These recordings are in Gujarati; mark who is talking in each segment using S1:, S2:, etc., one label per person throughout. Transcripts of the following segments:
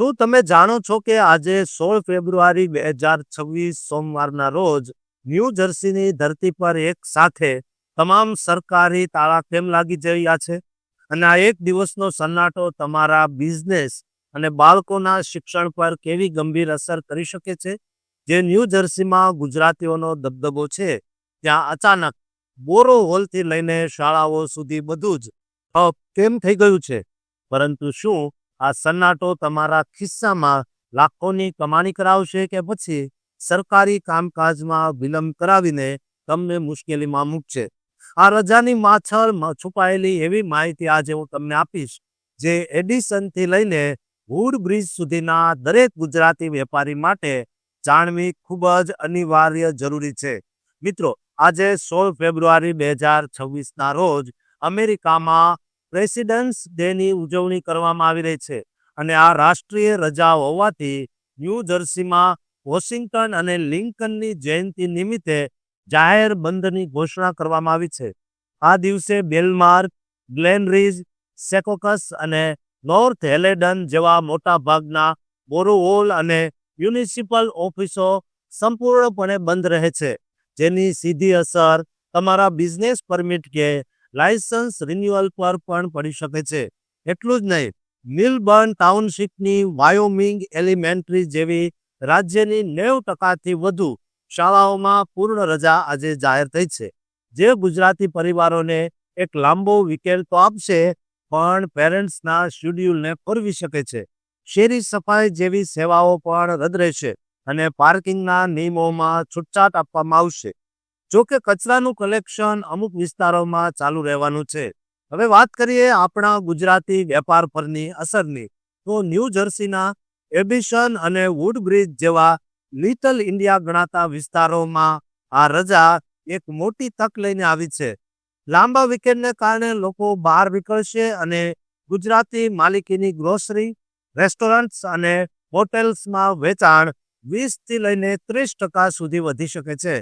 S1: શું તમે જાણો છો કે આજે સોળ ફેબ્રુઆરી બે હજાર છવ્વીસ સોમવારના રોજ ન્યૂ જર્સીની ધરતી પર એક સાથે તમામ સરકારી તાળા કેમ લાગી રહ્યા છે? અને આ એક દિવસનો સન્નાટો તમારા બિઝનેસ અને બાળકોના શિક્ષણ પર કેવી ગંભીર અસર કરી શકે છે? જે ન્યૂ જર્સીમાં ગુજરાતીઓનો દબદબો છે, ત્યાં અચાનક બોરો હોલથી લઈને શાળાઓ સુધી બધું જ ઠપ કેમ થઈ ગયું છે? પરંતુ શું આ સન્નાટો તમારા ખિસ્સામાં લાખોની કમાણી કરાવશે કે પછી સરકારી કામકાજમાં વિલંબ કરાવીને તમને મુશ્કેલીમાં મૂકશે? આ રજાની માછળ છુપાયેલી એવી માહિતી આજે હું તમને આપીશ, જે એડિસનથી લઈને વુડ બ્રિજ સુધીના દરેક ગુજરાતી વેપારી માટે જાણવી ખૂબ જ અનિવાર્ય જરૂરી છે. મિત્રો, આજે સોળ ફેબ્રુઆરી બે હજાર છવ્વીસના રોજ અમેરિકામાં પ્રેસિડેન્ટ્સ ડેની ઉજવણી કરવામાં આવી રહી છે અને આ રાષ્ટ્રીય રજા હોવાથી ન્યૂ જર્સીમાં વોશિંગ્ટન અને લિંકનની જયંતિ નિમિત્તે જાહેર બંધની ઘોષણા કરવામાં આવી છે. આ દિવસે બેલમાર્ક, ગ્લેનરીજ, સેકોકસ અને નોર્થ હેલેડન જેવા મોટાભાગના બોરોહોલ અને મ્યુનિસિપલ ઓફિસો સંપૂર્ણપણે બંધ રહે છે, જેની સીધી અસર તમારા બિઝનેસ પરમિટ કે લાયસન્સ રિન્યુઅલ પર પણ પડી શકે છે. એટલું જ નહીં, મિલબર્ન ટાઉનશીપની વાયોમિંગ એલિમેન્ટરી જેવી રાજ્યની નેવ ટકાથી વધુ શાળાઓમાં પૂર્ણ રજા આજે જાહેર થઈ છે. જે ગુજરાતી પરિવારોને એક લાંબો વિકેલ તો આપશે, પણ પેરેન્ટ્સના શેડ્યુલને ફરવી શકે છે. શેરી સફાઈ જેવી સેવાઓ પણ રદ રહેશે અને પાર્કિંગના નિયમોમાં છૂટછાટ આપવામાં આવશે. જો કે કચરાનું કલેક્શન અમુક વિસ્તારોમાં ચાલુ રહેવાનું છે. હવે વાત કરીએ આપણા ગુજરાતી વેપાર પરની અસરની. તો ન્યૂ જર્સીના એબિશન અને વુડ બ્રિજ જેવા લિટલ ઇન્ડિયા ગણાતા વિસ્તારોમાં આ રજા એક મોટી તક લઈને આવી છે. લાંબા વીકેન્ડને કારણે લોકો બહાર નીકળશે અને ગુજરાતી માલિકીની ગ્રોસરી રેસ્ટોરન્ટ્સ અને હોટેલ્સમાં વેચાણ વીસથી લઈને ત્રીસ ટકા સુધી વધી શકે છે.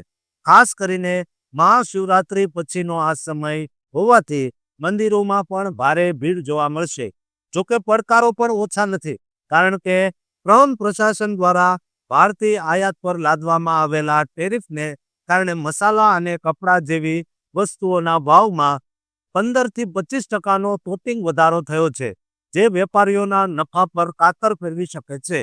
S1: ખાસ કરીને મહાશિવરાત્રી પછીનો આ સમય હોવાથી મંદિરોમાં પણ ભારે ભીડ જોવા મળશે. જોકે પડકારો પણ ઓછા નથી, કારણ કે ટ્રમ્પ પ્રશાસન દ્વારા ભારતીય આયાત પર લાદવામાં આવેલા ટેરિફને કારણે મસાલા અને કપડાં જેવી વસ્તુઓના ભાવમાં પંદરથી પચીસ ટકાનો તોટિંગ વધારો થયો છે, જે વેપારીઓના નફા પર કાતર ફેરવી શકે છે.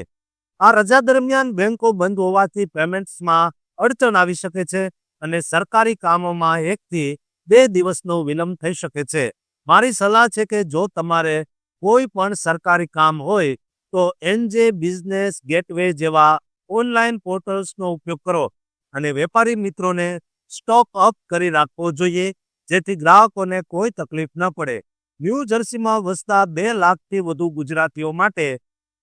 S1: આ રજા દરમિયાન બેંકો બંધ હોવાથી પેમેન્ટ્સમાં અડચણ આવી શકે છે અને સરકારી કામોમાં એકથી બે દિવસનો વિલંબ થઈ શકે છે. મારી સલાહ છે કે જો તમારે કોઈ પણ સરકારી કામ હોય, તો એનજે બિઝનેસ ગેટવે જેવા ઓનલાઈન પોર્ટલ્સનો ઉપયોગ કરો અને વેપારી મિત્રોને સ્ટોક અપ કરી રાખવો જોઈએ, જેથી ગ્રાહકોને કોઈ તકલીફ ન પડે. ન્યૂ જર્સીમાં વસતા બે લાખથી વધુ ગુજરાતીઓ માટે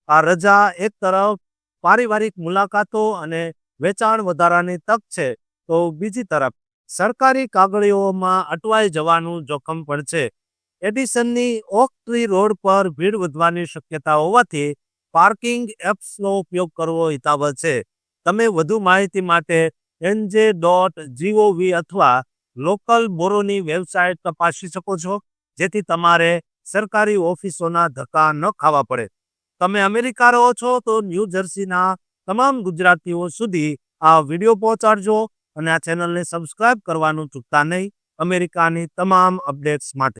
S1: આ રજા એક તરફ પારિવારિક મુલાકાતો અને વેચાણ વધારાની તક છે, તો બીજી તરફ સરકારી કાગળીઓમાં અટવાઈ જવાનું જોખમ પણ છે. એડિસનની ઓક ટ્રી રોડ પર ભીડ વધવાની શક્યતા હોવાથી પાર્કિંગ એપ્સનો ઉપયોગ કરવો હિતાવહ છે. તમે વધુ માહિતી માટે એનજે ડોટ જીઓવી અથવા લોકલ બોરોની વેબસાઇટ તપાસી શકો છો, જેથી તમારે સરકારી ઓફિસોના ધક્કા ન ખાવા પડે. તમે અમેરિકા રહો છો તો ન્યૂ જર્સીના તમામ ગુજરાતીઓ સુધી આ વીડિયો પહોંચાડજો અને આ ચેનલને સબસ્ક્રાઇબ કરવાનું ચૂકતા નહીં. અમેરિકાની તમામ અપડેટ્સ માટે.